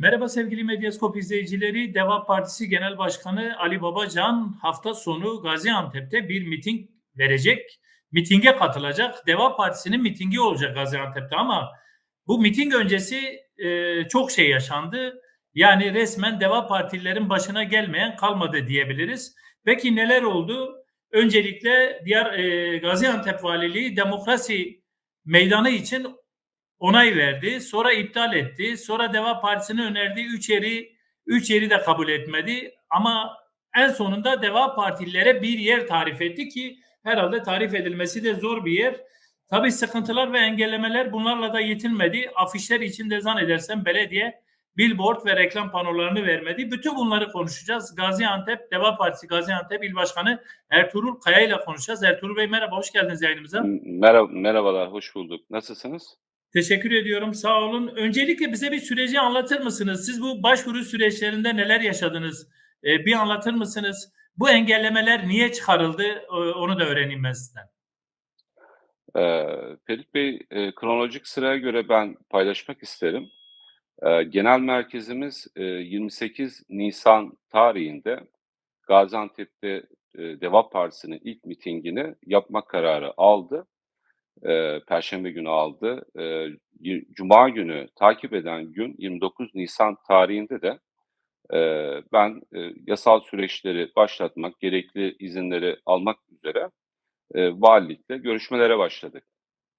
Merhaba sevgili Medyaskop izleyicileri. Deva Partisi Genel Başkanı Ali Babacan hafta sonu Gaziantep'te bir miting verecek. Mitinge katılacak. Deva Partisi'nin mitingi olacak Gaziantep'te ama bu miting öncesi e, çok şey yaşandı. Yani resmen Deva Partililerin başına gelmeyen kalmadı diyebiliriz. Peki neler oldu? Öncelikle diğer e, Gaziantep Valiliği demokrasi meydanı için onay verdi. Sonra iptal etti. Sonra Deva Partisi'nin önerdiği üç yeri üç yeri de kabul etmedi. Ama en sonunda Deva Partililere bir yer tarif etti ki herhalde tarif edilmesi de zor bir yer. Tabii sıkıntılar ve engellemeler bunlarla da yetinmedi. Afişler için de zannedersem belediye billboard ve reklam panolarını vermedi. Bütün bunları konuşacağız. Gaziantep, Deva Partisi Gaziantep İl Başkanı Ertuğrul Kaya ile konuşacağız. Ertuğrul Bey merhaba, hoş geldiniz yayınımıza. Merhaba, merhabalar, hoş bulduk. Nasılsınız? Teşekkür ediyorum. Sağ olun. Öncelikle bize bir süreci anlatır mısınız? Siz bu başvuru süreçlerinde neler yaşadınız? Ee, bir anlatır mısınız? Bu engellemeler niye çıkarıldı? Ee, onu da öğreneyim ben sizden. Ee, Ferit Bey, e, kronolojik sıraya göre ben paylaşmak isterim. Ee, genel merkezimiz e, 28 Nisan tarihinde Gaziantep'te e, Deva Partisi'nin ilk mitingini yapmak kararı aldı. E, Perşembe günü aldı. E, Cuma günü takip eden gün 29 Nisan tarihinde de e, ben e, yasal süreçleri başlatmak, gerekli izinleri almak üzere e, valilikle görüşmelere başladık.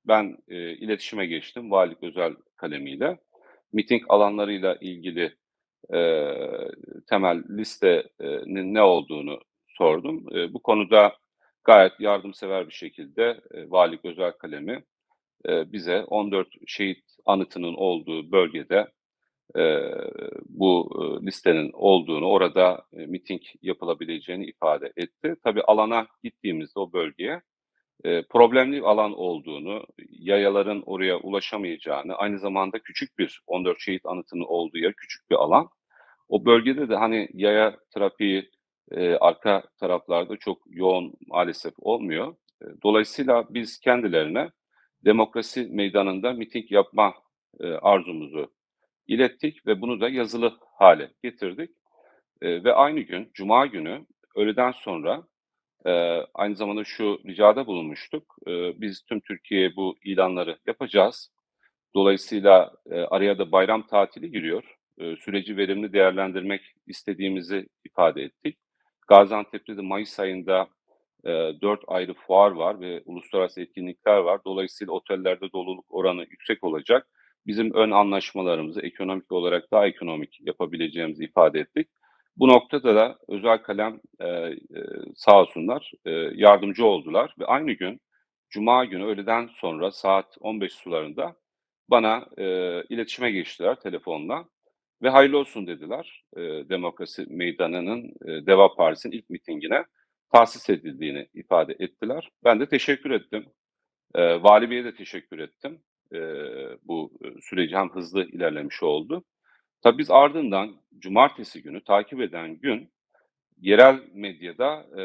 Ben e, iletişime geçtim valilik özel kalemiyle. Miting alanlarıyla ilgili e, temel listenin ne olduğunu sordum. E, bu konuda gayet yardımsever bir şekilde e, valilik özel kalemi e, bize 14 şehit anıtının olduğu bölgede e, bu e, listenin olduğunu, orada e, miting yapılabileceğini ifade etti. Tabii alana gittiğimizde o bölgeye e, problemli alan olduğunu, yayaların oraya ulaşamayacağını, aynı zamanda küçük bir 14 şehit anıtının olduğu yer küçük bir alan. O bölgede de hani yaya trafiği e, arka taraflarda çok yoğun maalesef olmuyor. Dolayısıyla biz kendilerine demokrasi meydanında miting yapma e, arzumuzu ilettik ve bunu da yazılı hale getirdik. E, ve aynı gün, Cuma günü öğleden sonra e, aynı zamanda şu ricada bulunmuştuk. E, biz tüm Türkiye'ye bu ilanları yapacağız. Dolayısıyla e, araya da bayram tatili giriyor. E, süreci verimli değerlendirmek istediğimizi ifade ettik. Gaziantep'te de Mayıs ayında e, 4 ayrı fuar var ve uluslararası etkinlikler var. Dolayısıyla otellerde doluluk oranı yüksek olacak. Bizim ön anlaşmalarımızı ekonomik olarak daha ekonomik yapabileceğimizi ifade ettik. Bu noktada da özel kalem e, e, sağ olsunlar e, yardımcı oldular ve aynı gün Cuma günü öğleden sonra saat 15 sularında bana e, iletişime geçtiler telefonla ve hayırlı olsun dediler. E, Demokrasi Meydanı'nın e, Deva Partisi'nin ilk mitingine tahsis edildiğini ifade ettiler. Ben de teşekkür ettim. E, Vali Bey'e de teşekkür ettim. E, bu süreci hem hızlı ilerlemiş oldu. Tabii biz ardından cumartesi günü takip eden gün yerel medyada e,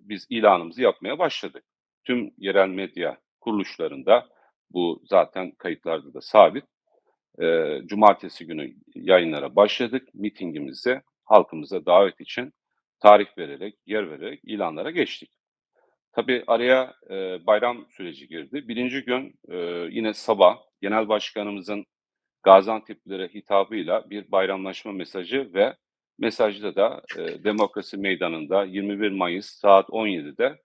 biz ilanımızı yapmaya başladık. Tüm yerel medya kuruluşlarında bu zaten kayıtlarda da sabit. E, cumartesi günü yayınlara başladık. Mitingimizi halkımıza davet için tarih vererek, yer vererek ilanlara geçtik. Tabii araya e, bayram süreci girdi. Birinci gün e, yine sabah genel başkanımızın Gaziantep'lilere hitabıyla bir bayramlaşma mesajı ve mesajda da e, Demokrasi Meydanı'nda 21 Mayıs saat 17'de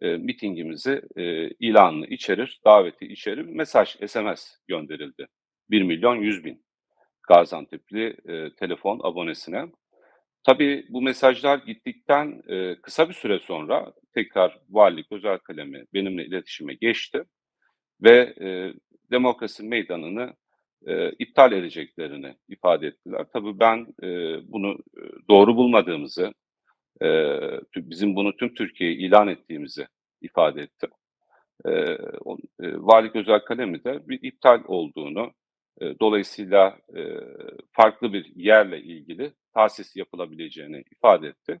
e, mitingimizi e, ilanını içerir, daveti içerir, mesaj, SMS gönderildi. 1 milyon 100 bin Gaziantep'li e, telefon abonesine. Tabii bu mesajlar gittikten e, kısa bir süre sonra tekrar valilik özel kalemi benimle iletişime geçti ve e, demokrasi meydanını e, iptal edeceklerini ifade ettiler. Tabii ben e, bunu e, doğru bulmadığımızı, e, bizim bunu tüm Türkiye'ye ilan ettiğimizi ifade ettim. E, o, e, Valilik Özel Kalemi de bir iptal olduğunu, dolayısıyla farklı bir yerle ilgili tahsis yapılabileceğini ifade etti.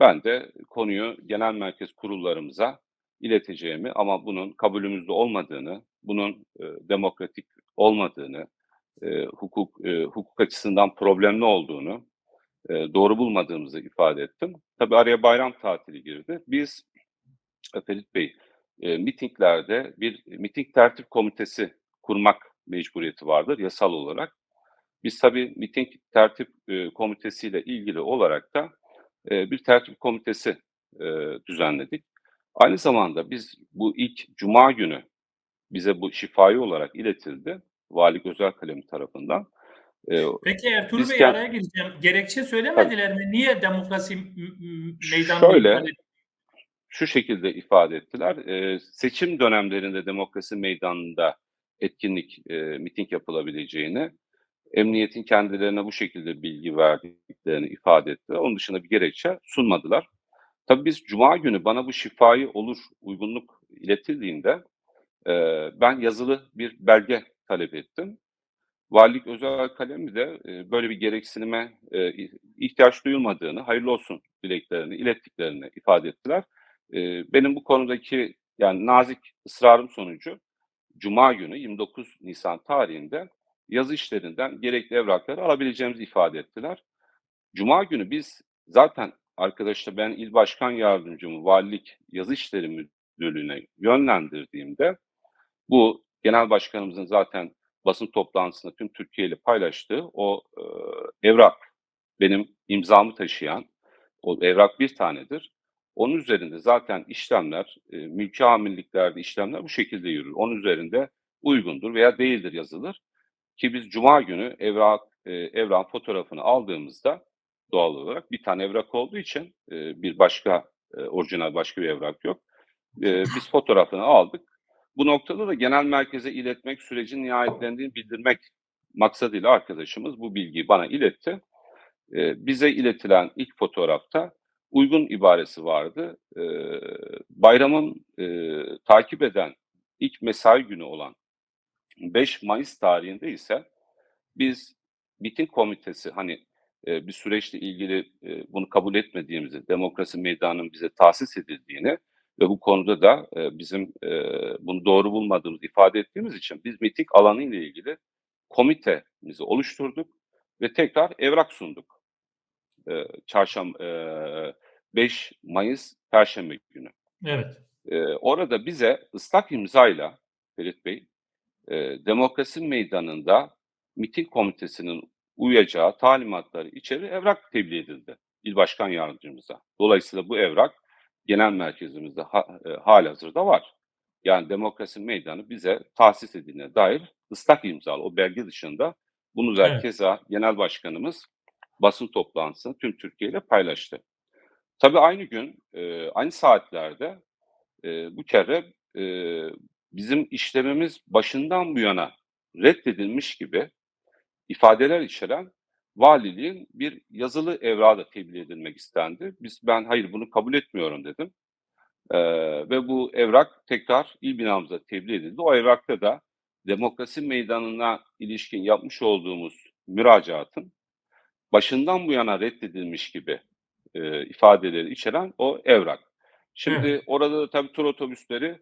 Ben de konuyu genel merkez kurullarımıza ileteceğimi ama bunun kabulümüzde olmadığını, bunun demokratik olmadığını, hukuk e, hukuk açısından problemli olduğunu, doğru bulmadığımızı ifade ettim. Tabii araya bayram tatili girdi. Biz Ferit Bey mitinglerde bir miting tertip komitesi kurmak mecburiyeti vardır yasal olarak. Biz tabii miting tertip e, komitesiyle ilgili olarak da e, bir tertip komitesi e, düzenledik. Aynı zamanda biz bu ilk cuma günü bize bu şifai olarak iletildi. Vali Özel Kalemi tarafından. E, Peki Ertuğrul Biz Bey kend- araya gireceğim. Gerekçe söylemediler mi? Niye demokrasi m- m- meydanı Şöyle, şu şekilde ifade ettiler. E, seçim dönemlerinde demokrasi meydanında etkinlik, e, miting yapılabileceğini, emniyetin kendilerine bu şekilde bilgi verdiklerini ifade ettiler. Onun dışında bir gerekçe sunmadılar. Tabii biz Cuma günü bana bu şifai olur, uygunluk iletildiğinde e, ben yazılı bir belge talep ettim. Valilik özel kalemi de e, böyle bir gereksinime e, ihtiyaç duyulmadığını, hayırlı olsun dileklerini ilettiklerini ifade ettiler. E, benim bu konudaki yani nazik ısrarım sonucu Cuma günü 29 Nisan tarihinde yazı işlerinden gerekli evrakları alabileceğimizi ifade ettiler. Cuma günü biz zaten arkadaşlar ben il başkan yardımcımı valilik yazı işleri müdürlüğüne yönlendirdiğimde bu genel başkanımızın zaten basın toplantısında tüm Türkiye ile paylaştığı o e, evrak benim imzamı taşıyan o evrak bir tanedir. Onun üzerinde zaten işlemler, e, mülki amirliklerde işlemler bu şekilde yürür. Onun üzerinde uygundur veya değildir yazılır. Ki biz Cuma günü evrak, e, evrak fotoğrafını aldığımızda doğal olarak bir tane evrak olduğu için e, bir başka e, orijinal başka bir evrak yok. E, biz fotoğrafını aldık. Bu noktada da genel merkeze iletmek sürecin nihayetlendiğini bildirmek maksadıyla arkadaşımız bu bilgiyi bana iletti. E, bize iletilen ilk fotoğrafta uygun ibaresi vardı. E, bayramın e, takip eden ilk mesai günü olan 5 Mayıs tarihinde ise biz miting komitesi hani e, bir süreçle ilgili e, bunu kabul etmediğimizi, demokrasi meydanının bize tahsis edildiğini ve bu konuda da e, bizim e, bunu doğru bulmadığımızı ifade ettiğimiz için biz miting alanı ile ilgili komitemizi oluşturduk ve tekrar evrak sunduk. E, çarşamba e, 5 Mayıs Perşembe günü. Evet. E, orada bize ıslak imzayla Ferit Bey e, demokrasi meydanında miting komitesinin uyacağı talimatları içeri evrak tebliğ edildi il başkan yardımcımıza. Dolayısıyla bu evrak genel merkezimizde ha, e, halihazırda var. Yani demokrasi meydanı bize tahsis edildiğine dair ıslak imzalı o belge dışında bunu da Evet. keza genel başkanımız basın toplantısını tüm Türkiye ile paylaştı. Tabii aynı gün, e, aynı saatlerde e, bu kere e, bizim işlemimiz başından bu yana reddedilmiş gibi ifadeler içeren valiliğin bir yazılı evrağı da tebliğ edilmek istendi. Biz ben hayır bunu kabul etmiyorum dedim. Ee, ve bu evrak tekrar il binamıza tebliğ edildi. O evrakta da demokrasi meydanına ilişkin yapmış olduğumuz müracaatın başından bu yana reddedilmiş gibi e, ifadeleri içeren o evrak. Şimdi Evet. orada da tabii tur otobüsleri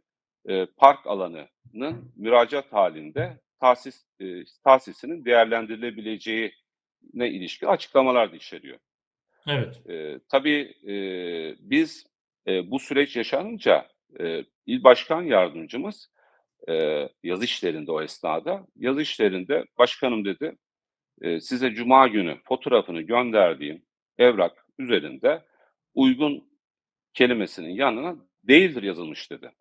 e, park alanının müracaat halinde tahsis e, tahsisinin değerlendirilebileceğine ilişkin açıklamalar da içeriyor. Evet. E, tabii e, biz e, bu süreç yaşanınca e, il başkan yardımcımız e, yazı işlerinde o esnada yazı işlerinde başkanım dedi e, size cuma günü fotoğrafını gönderdiğim evrak üzerinde uygun kelimesinin yanına değildir yazılmış dedi.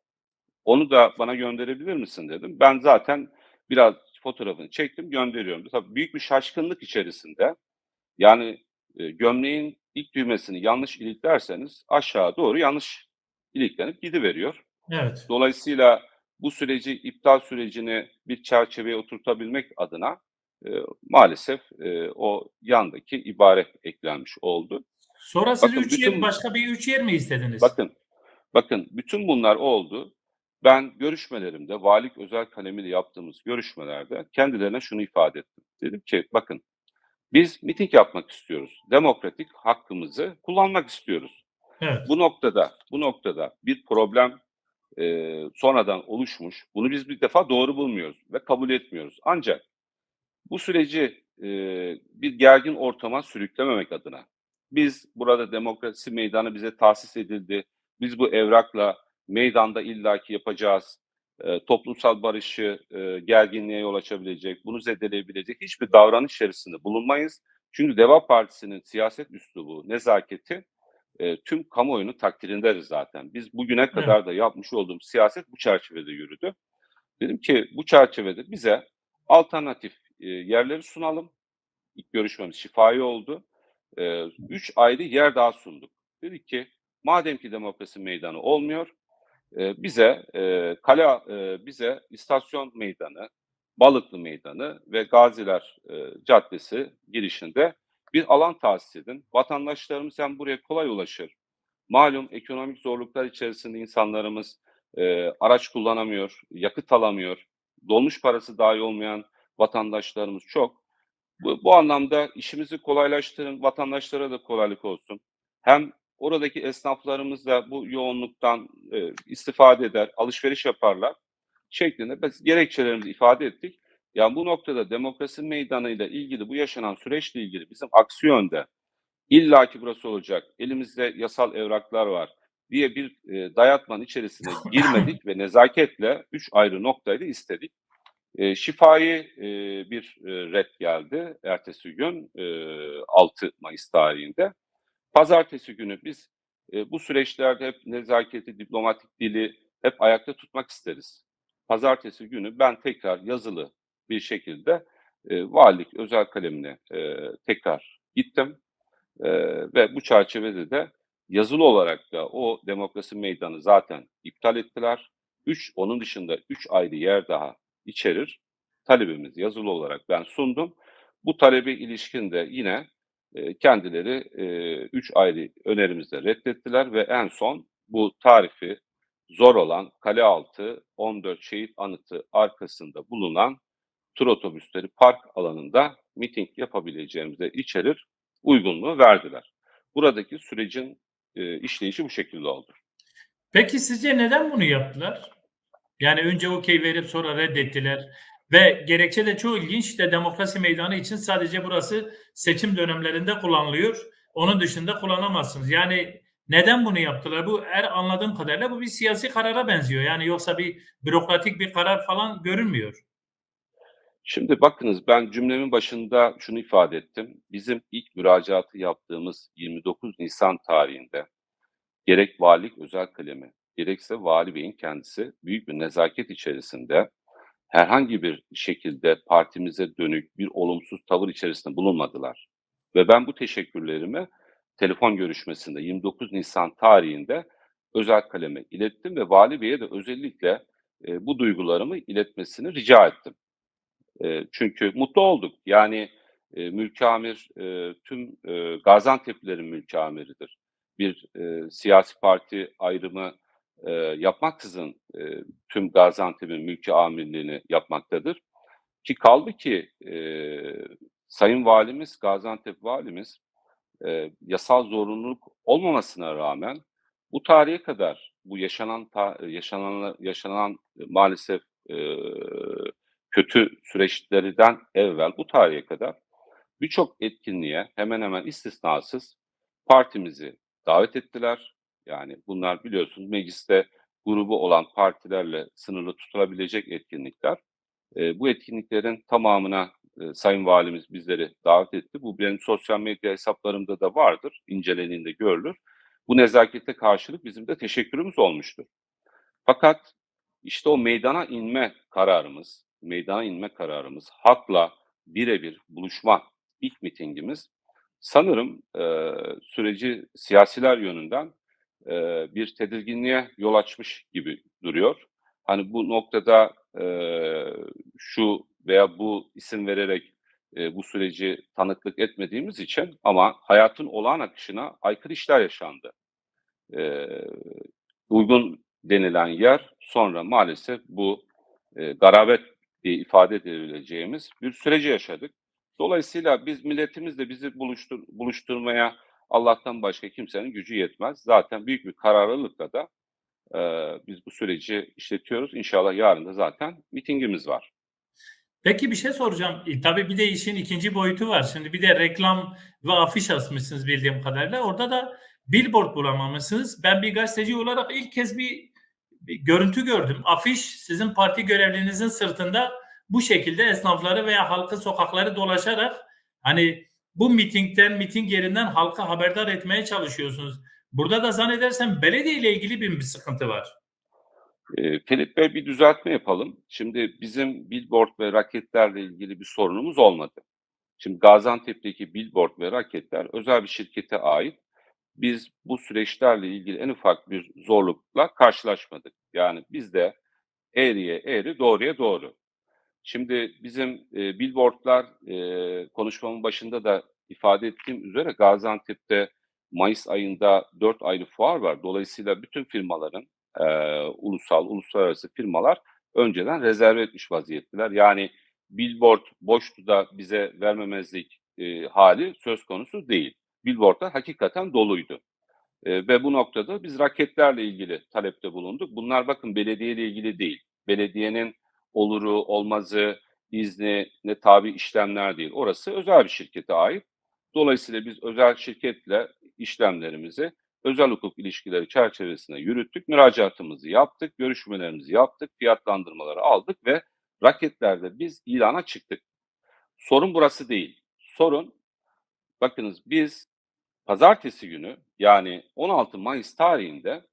Onu da bana gönderebilir misin dedim. Ben zaten biraz fotoğrafını çektim gönderiyorum. Tabii büyük bir şaşkınlık içerisinde yani e, gömleğin ilk düğmesini yanlış iliklerseniz aşağı doğru yanlış iliklenip gidiveriyor. Evet. Dolayısıyla bu süreci iptal sürecini bir çerçeveye oturtabilmek adına e, maalesef e, o yandaki ibare eklenmiş oldu. Sonra siz Bakın üç yer, bütün- başka bir üç yer mi istediniz? Bakın, bakın bütün bunlar oldu. Ben görüşmelerimde, valilik özel kalemiyle yaptığımız görüşmelerde kendilerine şunu ifade ettim. Dedim ki bakın biz miting yapmak istiyoruz. Demokratik hakkımızı kullanmak istiyoruz. Evet. Bu noktada, bu noktada bir problem e, sonradan oluşmuş. Bunu biz bir defa doğru bulmuyoruz ve kabul etmiyoruz. Ancak Bu süreci e, bir gergin ortama sürüklememek adına biz burada demokrasi meydanı bize tahsis edildi. Biz bu evrakla meydanda illaki yapacağız. E, toplumsal barışı e, gerginliğe yol açabilecek, bunu zedeleyebilecek hiçbir davranış içerisinde bulunmayız. Çünkü Deva Partisi'nin siyaset üslubu, nezaketi e, tüm kamuoyunu takdirinderiz zaten. Biz bugüne kadar da yapmış olduğumuz siyaset bu çerçevede yürüdü. Dedim ki bu çerçevede bize alternatif yerleri sunalım. İlk görüşmemiz şifai oldu. Üç ayrı yer daha sunduk. Dedik ki madem ki demokrasi meydanı olmuyor, bize e, kale bize istasyon meydanı, Balıklı Meydanı ve Gaziler Caddesi girişinde bir alan tahsis edin. Vatandaşlarımız hem buraya kolay ulaşır. Malum ekonomik zorluklar içerisinde insanlarımız e, araç kullanamıyor, yakıt alamıyor, dolmuş parası dahi olmayan vatandaşlarımız çok. Bu, bu anlamda işimizi kolaylaştırın, vatandaşlara da kolaylık olsun. Hem oradaki esnaflarımız da bu yoğunluktan e, istifade eder, alışveriş yaparlar şeklinde biz gerekçelerimizi ifade ettik. Yani bu noktada demokrasi meydanıyla ilgili bu yaşanan süreçle ilgili bizim aksi yönde illaki burası olacak, elimizde yasal evraklar var diye bir e, dayatmanın içerisine girmedik ve nezaketle üç ayrı noktayı da istedik. E, şifai e, bir e, red geldi ertesi gün e, 6 Mayıs tarihinde. Pazartesi günü biz e, bu süreçlerde hep nezaketi, diplomatik dili hep ayakta tutmak isteriz. Pazartesi günü ben tekrar yazılı bir şekilde e, valilik özel kalemine e, tekrar gittim. E, ve bu çerçevede de yazılı olarak da o demokrasi meydanı zaten iptal ettiler. Üç, onun dışında üç ayrı yer daha içerir. Talebimiz yazılı olarak ben sundum. Bu talebe ilişkin de yine e, kendileri e, üç ayrı önerimizde reddettiler ve en son bu tarifi zor olan Kalealtı 14 şehit anıtı arkasında bulunan tur otobüsleri park alanında miting yapabileceğimize içerir uygunluğu verdiler. Buradaki sürecin e, işleyişi bu şekilde oldu. Peki sizce neden bunu yaptılar? Yani önce okey verip sonra reddettiler. Ve gerekçe de çok ilginç. İşte demokrasi meydanı için sadece burası seçim dönemlerinde kullanılıyor. Onun dışında kullanamazsınız. Yani neden bunu yaptılar? Bu her anladığım kadarıyla bu bir siyasi karara benziyor. Yani yoksa bir bürokratik bir karar falan görünmüyor. Şimdi bakınız ben cümlemin başında şunu ifade ettim. Bizim ilk müracaatı yaptığımız 29 Nisan tarihinde gerek valilik özel kalemi, gerekse vali beyin kendisi büyük bir nezaket içerisinde herhangi bir şekilde partimize dönük bir olumsuz tavır içerisinde bulunmadılar. Ve ben bu teşekkürlerimi telefon görüşmesinde 29 Nisan tarihinde özel kaleme ilettim ve vali beye de özellikle e, bu duygularımı iletmesini rica ettim. E, çünkü mutlu olduk. Yani e, mülki amir e, tüm e, Gaziantep'lilerin mülki amiridir. Bir e, siyasi parti ayrımı e, yapmaksızın e, tüm Gaziantep'in mülki amirliğini yapmaktadır. Ki kaldı ki e, Sayın Valimiz, Gaziantep Valimiz e, yasal zorunluluk olmamasına rağmen bu tarihe kadar bu yaşanan ta, yaşanan yaşanan maalesef e, kötü süreçlerden evvel bu tarihe kadar birçok etkinliğe hemen hemen istisnasız partimizi davet ettiler. Yani bunlar biliyorsunuz mecliste grubu olan partilerle sınırlı tutulabilecek etkinlikler. E, bu etkinliklerin tamamına e, Sayın Valimiz bizleri davet etti. Bu benim sosyal medya hesaplarımda da vardır. İncelendiğinde görülür. Bu nezakete karşılık bizim de teşekkürümüz olmuştur. Fakat işte o meydana inme kararımız, meydana inme kararımız, halkla birebir buluşma ilk mitingimiz sanırım e, süreci siyasiler yönünden e, bir tedirginliğe yol açmış gibi duruyor. Hani bu noktada e, şu veya bu isim vererek e, bu süreci tanıklık etmediğimiz için ama hayatın olağan akışına aykırı işler yaşandı. E, uygun denilen yer sonra maalesef bu e, garabet diye ifade edebileceğimiz bir süreci yaşadık. Dolayısıyla biz milletimizle bizi buluştur, buluşturmaya Allah'tan başka kimsenin gücü yetmez. Zaten büyük bir kararlılıkla da e, biz bu süreci işletiyoruz. İnşallah yarın da zaten mitingimiz var. Peki bir şey soracağım. E, tabii bir de işin ikinci boyutu var. Şimdi bir de reklam ve afiş asmışsınız bildiğim kadarıyla. Orada da billboard bulamamışsınız. Ben bir gazeteci olarak ilk kez bir, bir görüntü gördüm. Afiş sizin parti görevlinizin sırtında bu şekilde esnafları veya halkı sokakları dolaşarak hani bu mitingden, miting yerinden halka haberdar etmeye çalışıyorsunuz. Burada da zannedersem belediye ile ilgili bir, bir sıkıntı var. E, Ferit Bey bir düzeltme yapalım. Şimdi bizim billboard ve raketlerle ilgili bir sorunumuz olmadı. Şimdi Gaziantep'teki billboard ve raketler özel bir şirkete ait. Biz bu süreçlerle ilgili en ufak bir zorlukla karşılaşmadık. Yani biz de eğriye eğri, doğruya doğru. Şimdi bizim e, billboardlar e, konuşmamın başında da ifade ettiğim üzere Gaziantep'te Mayıs ayında 4 ayrı fuar var. Dolayısıyla bütün firmaların e, ulusal, uluslararası firmalar önceden rezerve etmiş vaziyettiler. Yani billboard boştu da bize vermemezlik e, hali söz konusu değil. Billboardlar hakikaten doluydu. E, ve bu noktada biz raketlerle ilgili talepte bulunduk. Bunlar bakın belediyeyle ilgili değil. Belediyenin oluru, olmazı, izni ne tabi işlemler değil. Orası özel bir şirkete ait. Dolayısıyla biz özel şirketle işlemlerimizi özel hukuk ilişkileri çerçevesinde yürüttük. Müracaatımızı yaptık, görüşmelerimizi yaptık, fiyatlandırmaları aldık ve raketlerde biz ilana çıktık. Sorun burası değil. Sorun bakınız biz pazartesi günü yani 16 Mayıs tarihinde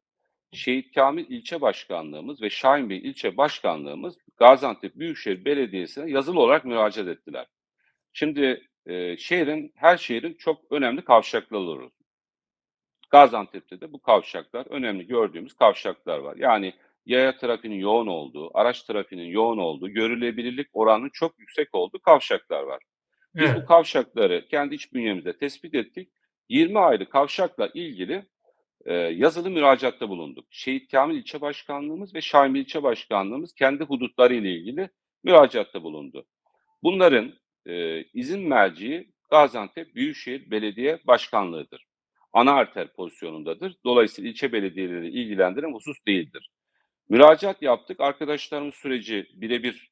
Şehit Kamil ilçe başkanlığımız ve Şahin Bey ilçe başkanlığımız Gaziantep Büyükşehir Belediyesi'ne yazılı olarak müracaat ettiler. Şimdi e, şehrin, her şehrin çok önemli kavşakları olur. Gaziantep'te de bu kavşaklar, önemli gördüğümüz kavşaklar var. Yani yaya trafiğinin yoğun olduğu, araç trafiğinin yoğun olduğu, görülebilirlik oranının çok yüksek olduğu kavşaklar var. Biz Evet. bu kavşakları kendi iç bünyemizde tespit ettik. 20 ayrı kavşakla ilgili yazılı müracaatta bulunduk. Şehit Kamil İlçe Başkanlığımız ve Şahin İlçe Başkanlığımız kendi hudutları ile ilgili müracaatta bulundu. Bunların e, izin merciği Gaziantep Büyükşehir Belediye Başkanlığı'dır. Ana arter pozisyonundadır. Dolayısıyla ilçe belediyeleri ilgilendiren husus değildir. Müracaat yaptık. Arkadaşlarımız süreci birebir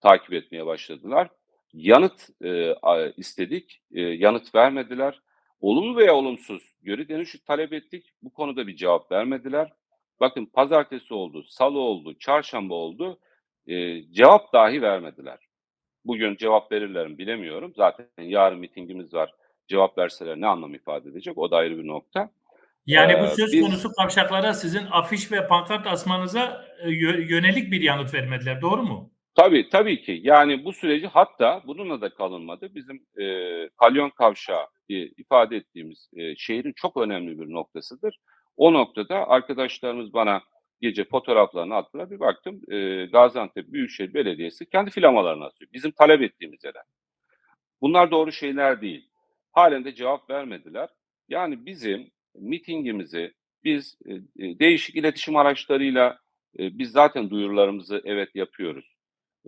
takip etmeye başladılar. Yanıt e, istedik. E, yanıt vermediler. Olumlu veya olumsuz geri dönüş talep ettik. Bu konuda bir cevap vermediler. Bakın pazartesi oldu, salı oldu, çarşamba oldu. E, cevap dahi vermediler. Bugün cevap verirler mi bilemiyorum. Zaten yarın mitingimiz var. Cevap verseler ne anlam ifade edecek? O da ayrı bir nokta. Yani bu söz biz- konusu kavşaklara sizin afiş ve pankart asmanıza yö- yönelik bir yanıt vermediler. Doğru mu? Tabii tabii ki. Yani bu süreci hatta bununla da kalınmadı. Bizim e, Kalyon Kavşağı diye ifade ettiğimiz e, şehrin çok önemli bir noktasıdır. O noktada arkadaşlarımız bana gece fotoğraflarını attılar. Bir baktım e, Gaziantep Büyükşehir Belediyesi kendi filamalarını asıyor. Bizim talep ettiğimiz yere. Bunlar doğru şeyler değil. Halen de cevap vermediler. Yani bizim mitingimizi biz e, e, değişik iletişim araçlarıyla e, biz zaten duyurularımızı evet yapıyoruz.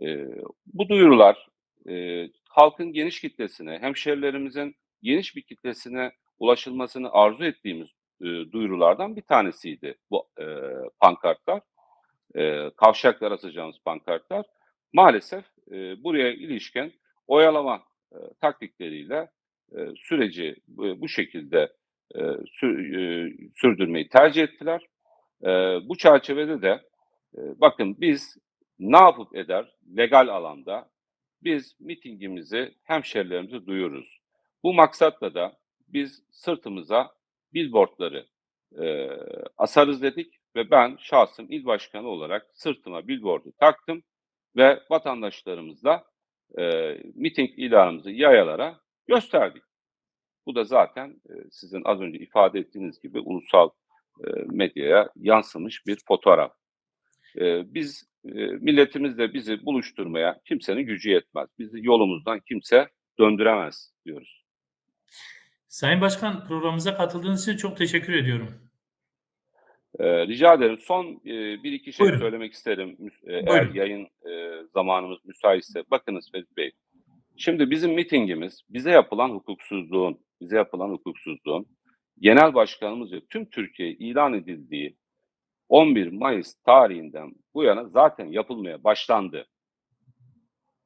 E, bu duyurular e, halkın geniş kitlesine, hemşerilerimizin geniş bir kitlesine ulaşılmasını arzu ettiğimiz e, duyurulardan bir tanesiydi bu e, pankartlar. E, kavşaklar asacağımız pankartlar. Maalesef e, buraya ilişkin oyalama e, taktikleriyle e, süreci bu, bu şekilde e, sür- e, sürdürmeyi tercih ettiler. E, bu çerçevede de e, bakın biz ne yapıp eder legal alanda biz mitingimizi hemşerilerimize duyururuz. Bu maksatla da biz sırtımıza billboardları e, asarız dedik ve ben şahsım il başkanı olarak sırtıma billboardu taktım ve vatandaşlarımızla e, miting ilanımızı yayalara gösterdik. Bu da zaten e, sizin az önce ifade ettiğiniz gibi ulusal e, medyaya yansımış bir fotoğraf. E, biz e, milletimizle bizi buluşturmaya kimsenin gücü yetmez. Bizi yolumuzdan kimse döndüremez diyoruz. Sayın Başkan programımıza katıldığınız için çok teşekkür ediyorum. E, rica ederim. Son e, bir iki şey Buyurun. söylemek isterim. E, eğer Buyurun. yayın e, zamanımız müsaitse. Bakınız Fethi Bey. Şimdi bizim mitingimiz bize yapılan hukuksuzluğun, bize yapılan hukuksuzluğun genel başkanımız ve tüm Türkiye ilan edildiği 11 Mayıs tarihinden bu yana zaten yapılmaya başlandı.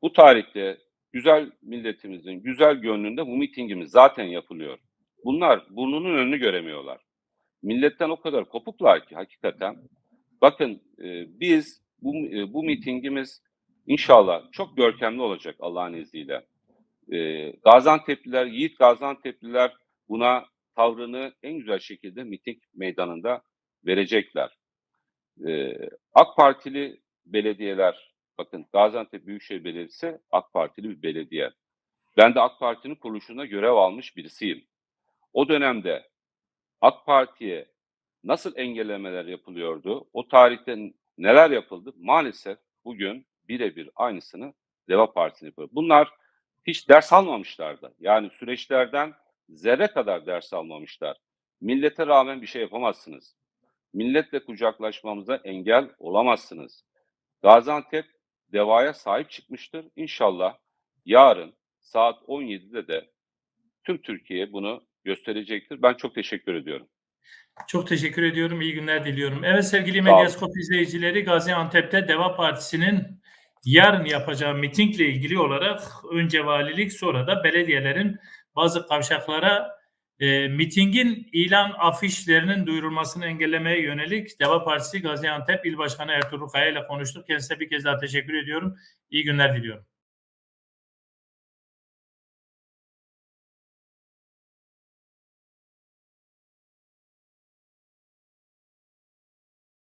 bu tarihte güzel milletimizin güzel gönlünde bu mitingimiz zaten yapılıyor. Bunlar burnunun önünü göremiyorlar. Milletten o kadar kopuklar ki hakikaten. Bakın e, biz bu, e, bu mitingimiz inşallah çok görkemli olacak Allah'ın izniyle. E, Gaziantep'liler, Yiğit Gaziantep'liler buna tavrını en güzel şekilde miting meydanında verecekler. E, AK Partili belediyeler, bakın Gaziantep Büyükşehir Belediyesi AK Partili bir belediye. Ben de AK Parti'nin kuruluşunda görev almış birisiyim. O dönemde AK Parti'ye nasıl engellemeler yapılıyordu? O tarihte neler yapıldı? Maalesef bugün birebir aynısını Deva Partisi'ne yapıyor. Bunlar hiç ders almamışlardı. Yani süreçlerden zerre kadar ders almamışlar. Millete rağmen bir şey yapamazsınız. Milletle kucaklaşmamıza engel olamazsınız. Gaziantep devaya sahip çıkmıştır. İnşallah yarın saat 17'de de tüm Türkiye bunu gösterecektir. Ben çok teşekkür ediyorum. Çok teşekkür ediyorum. İyi günler diliyorum. Evet sevgili. Medyaskop izleyicileri Gaziantep'te Deva Partisi'nin yarın yapacağı mitingle ilgili olarak önce valilik sonra da belediyelerin bazı kavşaklara e, mitingin ilan afişlerinin duyurulmasını engellemeye yönelik Deva Partisi Gaziantep İl Başkanı Ertuğrul Kaya ile konuştuk. Kendisine bir kez daha teşekkür ediyorum. İyi günler diliyorum.